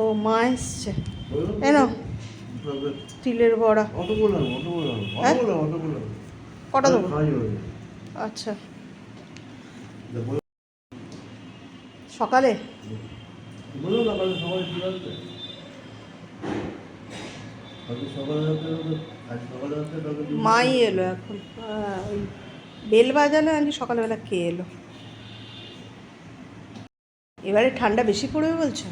ও মা এসছে। এনো তিলের বড়া। হ্যাঁ? কটা দেবো। আচ্ছা। সকালে? মাই এলো এখন। বেল বাজালে আমি সকালবেলা কে এলো? এবারে ঠান্ডা বেশি পড়বে বলছো।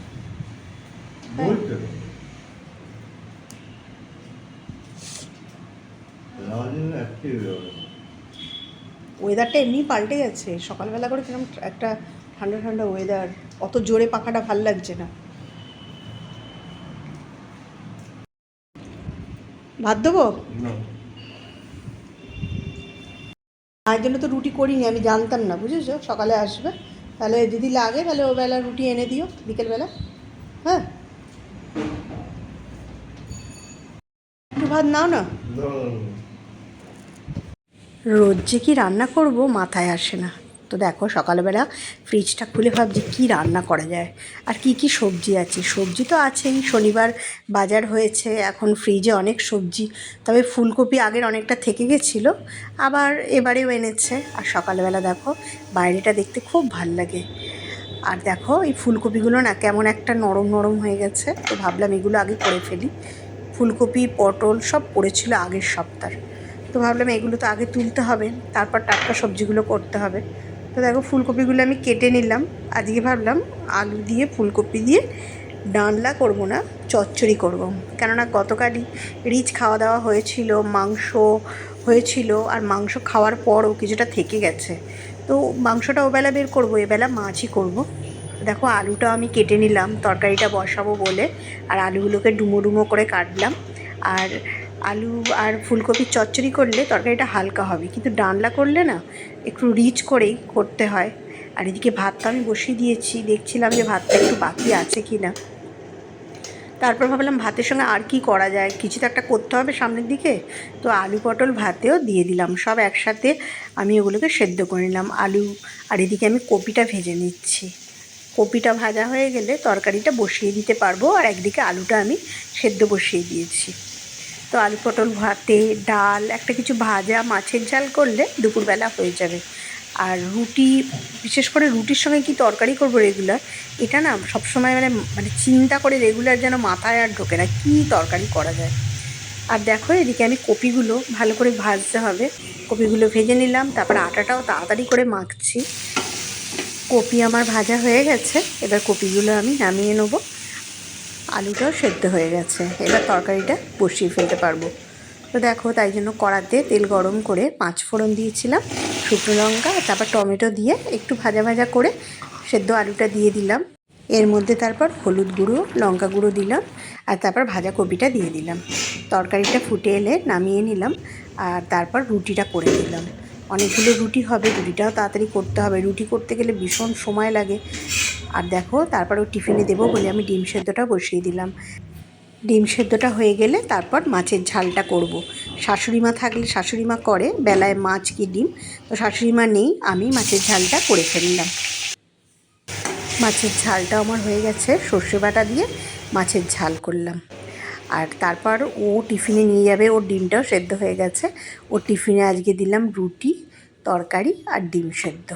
ওয়েদারটা এমনি পাল্টে গেছে সকালবেলা করে কীরকম একটা ঠান্ডা ঠান্ডা ওয়েদার অত জোরে পাখাটা ভালো লাগছে না। ভাত দেবো? মায়ের জন্য তো রুটি করিনি আমি জানতাম না বুঝেছ? সকালে আসবে। তাহলে যদি লাগে তাহলে ও বেলা রুটি এনে দিও বিকেলবেলা। হ্যাঁ? একটু ভাত নাও না। রোজ যে কি রান্না করব মাথায় আসে না। তো দেখো সকালবেলা ফ্রিজটা খুলে ভাবছি কি রান্না করা যায়? আর কি কি সবজি আছে? সবজি তো আছেই। শনিবার বাজার হয়েছে, এখন ফ্রিজে অনেক সবজি। তবে ফুলকপি আগের অনেকটা থেকে গেছিল, আবার এবারেও এনেছে। আর সকালবেলা দেখো বাইরেটা দেখতে খুব ভালো লাগে। আর দেখো এই ফুলকপিগুলো না কেমন একটা নরম নরম হয়ে গেছে। তো ভাবলাম এগুলো আগে করে ফেলি। ফুলকপি, পটল সব পড়েছিল আগের সপ্তাহ তো ভাবলাম এগুলো তো আগে তুলতে হবে। তারপর টাটকা সবজিগুলো করতে হবে। তো দেখো ফুলকপিগুলো আমি কেটে নিলাম। আজকে ভাবলাম আলু দিয়ে ফুলকপি দিয়ে ডানলা করব না, চচ্চড়ি করব। কেননা গতকালই রিচ খাওয়া দাওয়া হয়েছিল, মাংস হয়েছিল, আর মাংস খাওয়ার পরও কিছুটা থেকে গেছে। তো মাংসটা ওবেলা বের করব, এবেলা মাছই করব। দেখো আলুটা আমি কেটে নিলাম, তরকারিটা বসাবো বলে, আর আলুগুলোকে ডুমো ডুমো করে কাটলাম। আর আলু আর ফুলকপির চচ্চড়ি করলে তরকারিটা হালকা হবে, কিন্তু ডানলা করলে না একটু রিচ করেই করতে হয়। আর এদিকে ভাতটা আমি বসিয়ে দিয়েছি, দেখছিলাম যে ভাতটা একটু বাকি আছে কি না তারপর ভাবলাম ভাতের সঙ্গে আর কি করা যায়, কিছু তো একটা করতে হবে সামনের দিকে। তো আলু পটল ভাতেও দিয়ে দিলাম, সব একসাথে আমি ওগুলোকে সেদ্ধ করে নিলাম। আলু আর এদিকে আমি কপিটা ভেজে নিচ্ছি। কপিটা ভাজা হয়ে গেলে তরকারিটা বসিয়ে দিতে পারব, আর একদিকে আলুটা আমি সেদ্ধ বসিয়ে দিয়েছি। তো আলু পটল ভাতে, ডাল, একটা কিছু ভাজা, মাছের ঝাল করলে দুপুরবেলা হয়ে যাবে। আর রুটি, বিশেষ করে রুটির সঙ্গে কি তরকারি করব রেগুলার এটা না সবসময় মানে মানে চিন্তা করে রেগুলার যেন মাথায় আর ঢোকে না, কী তরকারি করা যায়। আর দেখো এদিকে আমি কপিগুলো ভালো করে ভাজতে হবে। কপিগুলো ভেজে নিলাম, তারপর আটাটাও তাড়াতাড়ি করে মাখছি। কপি আমার ভাজা হয়ে গেছে, এবার কপিগুলো আমি নামিয়ে নেব। আলুটাও সেদ্ধ হয়ে গেছে। এবার তরকারিটা বসিয়ে ফেলতে পারব। তো দেখো, তাই জন্য কড়াতে তেল গরম করে পাঁচ ফোড়ন দিয়েছিলাম, শুকনো লঙ্কা তারপর টমেটো দিয়ে একটু ভাজা ভাজা করে সেদ্ধ আলুটা দিয়ে দিলাম। এর মধ্যে তারপর হলুদ গুঁড়ো, লঙ্কা গুঁড়ো দিলাম আর তারপর ভাজা কপিটা দিয়ে দিলাম। তরকারিটা ফুটে এলে নামিয়ে নিলাম আর তারপর রুটিটা করে দিলাম অনেকগুলো রুটি হবে, রুটিটাও তাড়াতাড়ি করতে হবে। রুটি করতে গেলে ভীষণ সময় লাগে। আর দেখো তারপর টিফিনে দেবো বলে আমি ডিম সেদ্ধটা বসিয়ে দিলাম। ডিম সেদ্ধটা হয়ে গেলে তারপর মাছের ঝালটা করব। শাশুড়ি মা থাকলে শাশুড়ি মা করে, বেলায় মাছ কি ডিম? তো শাশুড়ি মা নেই, আমি মাছের ঝালটা করে ফেললাম। মাছের ঝালটা আমার হয়ে গেছে, সর্ষে বাটা দিয়ে মাছের ঝাল করলাম। আর তারপর ও টিফিনে নিয়ে যাবে, ওর ডিমটাও সেদ্ধ হয়ে গেছে। ওর টিফিনে আজকে দিলাম রুটি, তরকারি আর ডিম সেদ্ধ।